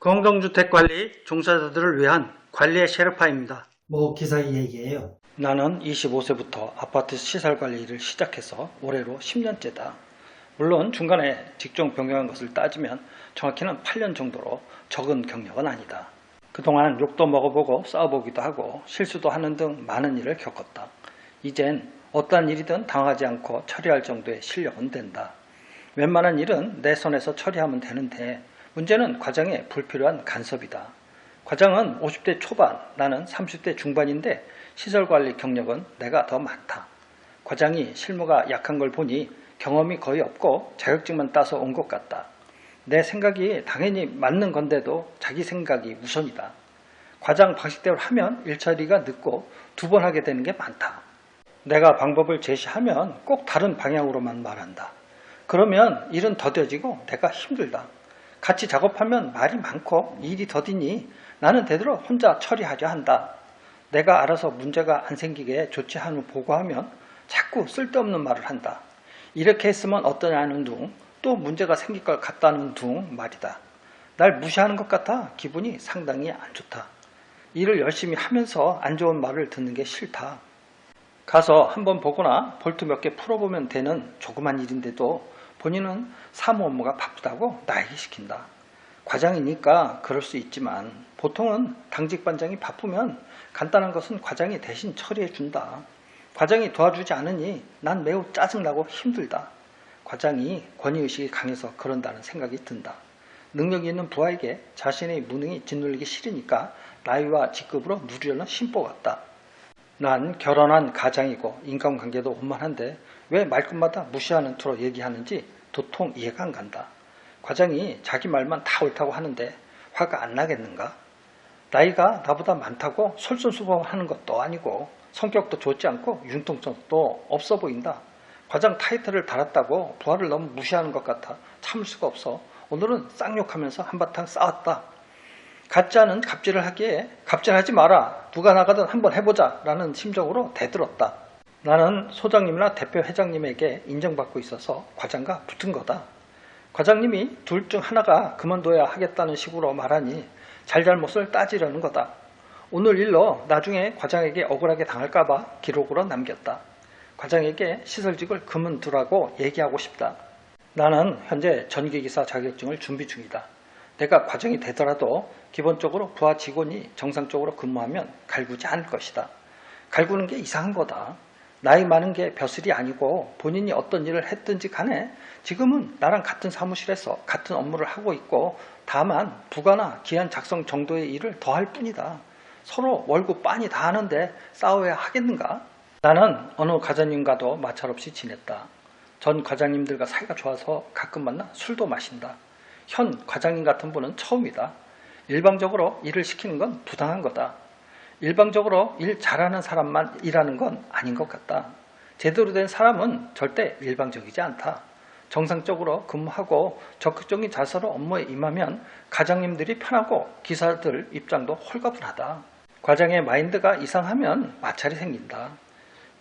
공동주택관리 종사자들을 위한 관리의 셰르파입니다. 뭐 기사 이 얘기예요. 나는 25세부터 아파트 시설 관리를 시작해서 올해로 10년째다. 물론 중간에 직종 변경한 것을 따지면 정확히는 8년 정도로 적은 경력은 아니다. 그동안 욕도 먹어보고 싸워보기도 하고 실수도 하는 등 많은 일을 겪었다. 이젠 어떠한 일이든 당하지 않고 처리할 정도의 실력은 된다. 웬만한 일은 내 손에서 처리하면 되는데 문제는 과장에 불필요한 간섭이다. 과장은 50대 초반, 나는 30대 중반인데 시설관리 경력은 내가 더 많다. 과장이 실무가 약한 걸 보니 경험이 거의 없고 자격증만 따서 온 것 같다. 내 생각이 당연히 맞는 건데도 자기 생각이 우선이다. 과장 방식대로 하면 일처리가 늦고 두 번 하게 되는 게 많다. 내가 방법을 제시하면 꼭 다른 방향으로만 말한다. 그러면 일은 더뎌지고 내가 힘들다. 같이 작업하면 말이 많고 일이 더디니 나는 되도록 혼자 처리하려 한다. 내가 알아서 문제가 안 생기게 조치한 후 보고하면 자꾸 쓸데없는 말을 한다. 이렇게 했으면 어떠냐는 둥, 또 문제가 생길 것 같다는 둥 말이다. 날 무시하는 것 같아 기분이 상당히 안 좋다. 일을 열심히 하면서 안 좋은 말을 듣는 게 싫다. 가서 한번 보거나 볼트 몇 개 풀어보면 되는 조그만 일인데도 본인은 사무 업무가 바쁘다고 나에게 시킨다. 과장이니까 그럴 수 있지만 보통은 당직 반장이 바쁘면 간단한 것은 과장이 대신 처리해 준다. 과장이 도와주지 않으니 난 매우 짜증나고 힘들다. 과장이 권위의식이 강해서 그런다는 생각이 든다. 능력이 있는 부하에게 자신의 무능이 짓눌리기 싫으니까 나이와 직급으로 누리려는 심보 같다. 난 결혼한 가장이고 인간관계도 원만한데 왜 말끝마다 무시하는 투로 얘기하는지 도통 이해가 안 간다. 과장이 자기 말만 다 옳다고 하는데 화가 안 나겠는가? 나이가 나보다 많다고 솔선수범하는 것도 아니고 성격도 좋지 않고 융통성도 없어 보인다. 과장 타이틀을 달았다고 부하를 너무 무시하는 것 같아 참을 수가 없어. 오늘은 쌍욕하면서 한바탕 싸웠다. 가짜는 갑질을 하기에 갑질하지 마라. 누가 나가든 한번 해보자. 라는 심정으로 대들었다. 나는 소장님이나 대표 회장님에게 인정받고 있어서 과장과 붙은 거다. 과장님이 둘 중 하나가 그만둬야 하겠다는 식으로 말하니 잘잘못을 따지려는 거다. 오늘 일로 나중에 과장에게 억울하게 당할까봐 기록으로 남겼다. 과장에게 시설직을 그만두라고 얘기하고 싶다. 나는 현재 전기기사 자격증을 준비 중이다. 내가 과정이 되더라도 기본적으로 부하 직원이 정상적으로 근무하면 갈구지 않을 것이다. 갈구는 게 이상한 거다. 나이 많은 게 벼슬이 아니고 본인이 어떤 일을 했든지 간에 지금은 나랑 같은 사무실에서 같은 업무를 하고 있고 다만 부가나 기한 작성 정도의 일을 더 할 뿐이다. 서로 월급 빤히 다 하는데 싸워야 하겠는가? 나는 어느 과장님과도 마찰 없이 지냈다. 전 과장님들과 사이가 좋아서 가끔 만나 술도 마신다. 현 과장님 같은 분은 처음이다. 일방적으로 일을 시키는 건 부당한 거다. 일방적으로 일 잘하는 사람만 일하는 건 아닌 것 같다. 제대로 된 사람은 절대 일방적이지 않다. 정상적으로 근무하고 적극적인 자세로 업무에 임하면 과장님들이 편하고 기사들 입장도 홀가분하다. 과장의 마인드가 이상하면 마찰이 생긴다.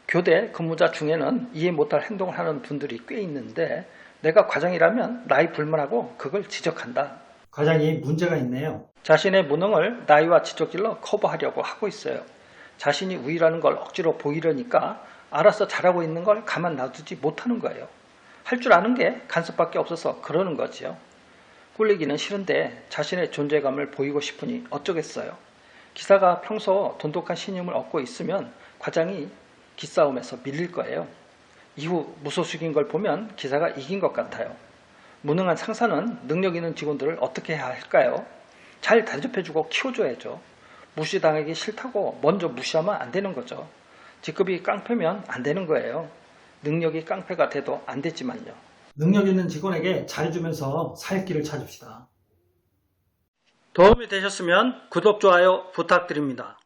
교대 근무자 중에는 이해 못할 행동을 하는 분들이 꽤 있는데 내가 과장이라면 나이 불만하고 그걸 지적한다. 과장이 문제가 있네요. 자신의 무능을 나이와 지적질로 커버하려고 하고 있어요. 자신이 우위라는 걸 억지로 보이려니까 알아서 잘하고 있는 걸 가만 놔두지 못하는 거예요. 할 줄 아는 게 간섭밖에 없어서 그러는 거지요. 꿀리기는 싫은데 자신의 존재감을 보이고 싶으니 어쩌겠어요. 기사가 평소 돈독한 신임을 얻고 있으면 과장이 기싸움에서 밀릴 거예요. 이후 무소식인 걸 보면 기사가 이긴 것 같아요. 무능한 상사는 능력 있는 직원들을 어떻게 해야 할까요? 잘 대접해주고 키워줘야죠. 무시당하기 싫다고 먼저 무시하면 안 되는 거죠. 직급이 깡패면 안 되는 거예요. 능력이 깡패가 돼도 안 되지만요. 능력 있는 직원에게 잘해주면서 살 길을 찾읍시다. 도움이 되셨으면 구독, 좋아요 부탁드립니다.